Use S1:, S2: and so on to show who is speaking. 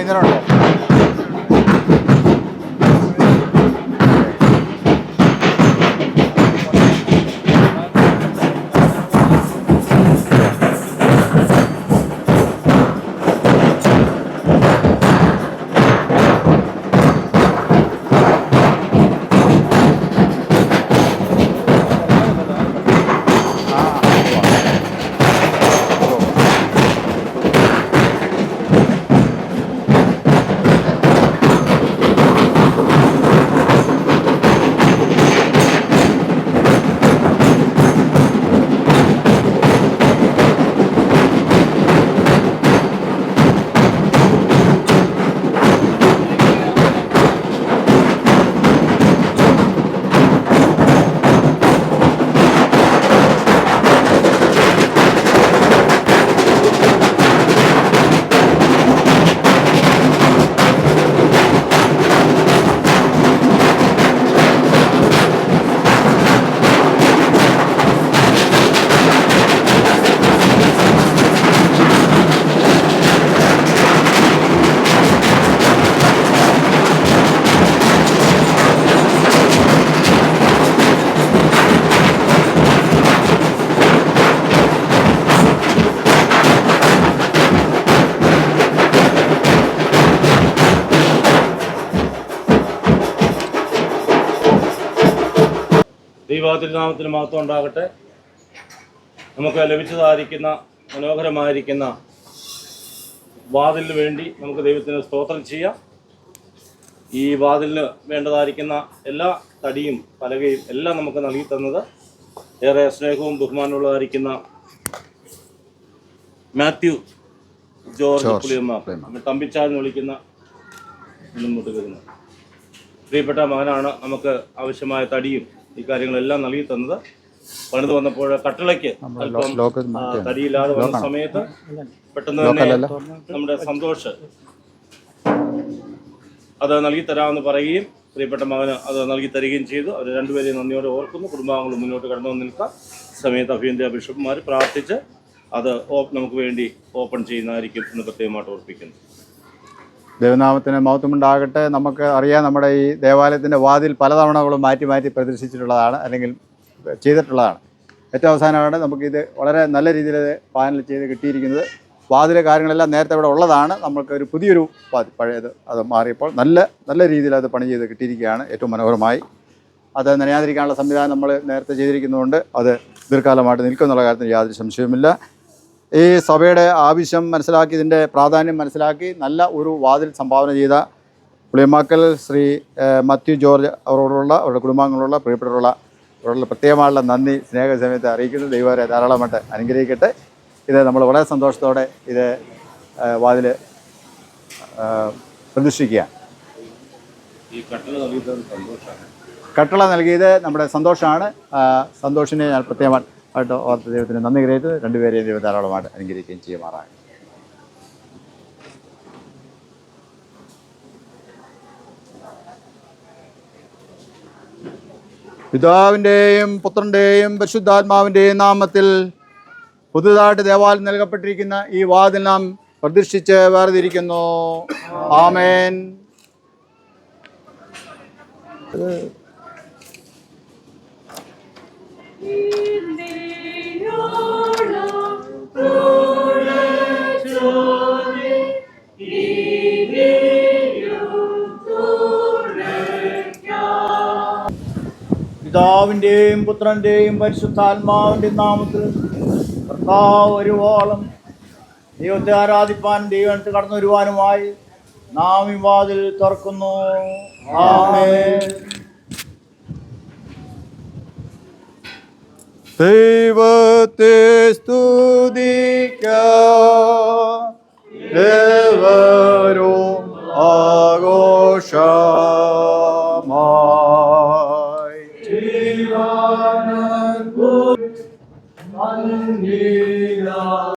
S1: ഇന്ധനമുണ്ടോ
S2: ദൈവത്തിരുനാമത്തിന് മഹത്വം ഉണ്ടാകട്ടെ. നമുക്ക് ലഭിച്ചതായിരിക്കുന്ന മനോഹരമായിരിക്കുന്ന വാതിലിന് വേണ്ടി നമുക്ക് ദൈവത്തിന് സ്തോത്രം ചെയ്യാം. ഈ വാതിലിന് വേണ്ടതായിരിക്കുന്ന എല്ലാ തടിയും പലകയും എല്ലാം നമുക്ക് നൽകി തന്നത് ഏറെ സ്നേഹവും ബഹുമാനമുള്ളതായിരിക്കുന്ന മാത്യു ജോർജ് പുളിയമ്മ. തമ്പിച്ചാൽ വിളിക്കുന്ന മുന്നോട്ട് വരുന്നത് പ്രിയപ്പെട്ട മകനാണ് നമുക്ക് ആവശ്യമായ തടിയും ഈ കാര്യങ്ങളെല്ലാം നൽകി തന്നത്. പണിത് വന്നപ്പോൾ കട്ടിളയ്ക്ക് അല്പം തടിയില്ലാതെ വന്ന സമയത്ത് പെട്ടെന്ന് തന്നെ നമ്മുടെ സന്തോഷ് അത് നൽകി തരാമെന്ന് പറയുകയും പ്രിയപ്പെട്ട മകന് അത് നൽകി തരികയും ചെയ്തു. അവർ രണ്ടുപേരെയും നന്ദിയോടെ ഓർക്കുന്നു. കുടുംബാംഗങ്ങൾ മുന്നോട്ട് കടന്നു നിൽക്കാം. സമയത്ത് അഭിയന്ത്യ ബിഷപ്പുമാർ പ്രാർത്ഥിച്ച് അത് നമുക്ക് വേണ്ടി ഓപ്പൺ ചെയ്യുന്നതായിരിക്കും എന്ന് പ്രത്യേകമായിട്ട് ഓർപ്പിക്കുന്നു.
S1: ദൈവനാമത്തിന് മഹത്വമുണ്ടാകട്ടെ. നമുക്ക് അറിയാം നമ്മുടെ ഈ ദേവാലയത്തിന്റെ വാതിൽ പലതവണകളും മാറ്റി മാറ്റി പ്രദർശിച്ചിട്ടുള്ളതാണ് അല്ലെങ്കിൽ ചെയ്തിട്ടുള്ളതാണ്. ഏറ്റവും അവസാനമാണ് നമുക്കിത് വളരെ നല്ല രീതിയിൽ പാനൽ ചെയ്ത് കിട്ടിയിരിക്കുന്നത്. വാതിൽ കാര്യങ്ങളെല്ലാം നേരത്തെ ഇവിടെ ഉള്ളതാണ്. നമ്മൾക്ക് ഒരു പുതിയൊരു പഴയത് അത് മാറിയപ്പോൾ നല്ല നല്ല രീതിയിൽ അത് പണി ചെയ്ത് കിട്ടിയിരിക്കുകയാണ് ഏറ്റവും മനോഹരമായി. അത് നനയാതിരിക്കാനുള്ള സംവിധാനം നമ്മൾ നേരത്തെ ചെയ്തിരിക്കുന്നതുകൊണ്ട് അത് ദീർഘകാലമായിട്ട് നിൽക്കുമെന്നുള്ള കാര്യത്തിൽ യാതൊരു സംശയവുമില്ല. ഈ സഭയുടെ ആവശ്യം മനസ്സിലാക്കി ഇതിന്റെ പ്രാധാന്യം മനസ്സിലാക്കി നല്ല ഒരു വാതിൽ സംഭാവന ചെയ്ത പുളിയമാക്കൽ ശ്രീ മാത്യു ജോർജ് അവരോടുള്ള അവരുടെ കുടുംബാംഗങ്ങളുള്ള പ്രിയപ്പെട്ടവരുള്ള അവരോടുള്ള പ്രത്യേകമായുള്ള നന്ദി സ്നേഹസമയത്ത് അറിയിക്കുന്നു. ദൈവരെ ധാരാളമായിട്ട് അനുഗ്രഹിക്കട്ടെ. ഇത് നമ്മൾ വളരെ സന്തോഷത്തോടെ ഇത് വാതിൽ പ്രതിഷ്ഠിക്കുക കട്ടള നൽകിയത് നമ്മുടെ സന്തോഷമാണ് സന്തോഷിനെ ഞാൻ പ്രത്യേകമായിട്ട് ഓർത്ത് ദൈവത്തിന് നന്ദി. ഗ്രഹിച്ച് രണ്ടുപേരെയും ദൈവം ധാരാളമായിട്ട് അനുഗ്രഹിക്കുകയും ചെയ്യുമാറാകും പിതാവിന്റെയും പുത്രന്റെയും പരിശുദ്ധാത്മാവിന്റെയും നാമത്തിൽ പുതുതായിട്ട് ദേവാലയം നൽകപ്പെട്ടിരിക്കുന്ന ഈ വാതിൽ നാം പ്രതിഷ്ഠിച്ച് വേർതിരിക്കുന്നു. ആമേൻ.
S3: പിതാവിന്റെയും പുത്രന്റെയും പരിശുദ്ധാത്മാവിന്റെ നാമത്തിൽ കർത്താവ് ഒരുവോളം ദൈവത്തെ ആരാധിപ്പാൻ ദൈവത്ത് കടന്നു വരുവാനുമായി നാം വിവാദിൽ തുറക്കുന്നു.
S1: ദൈവത്തെ സ്തുതിക്ക. ആഘോഷ.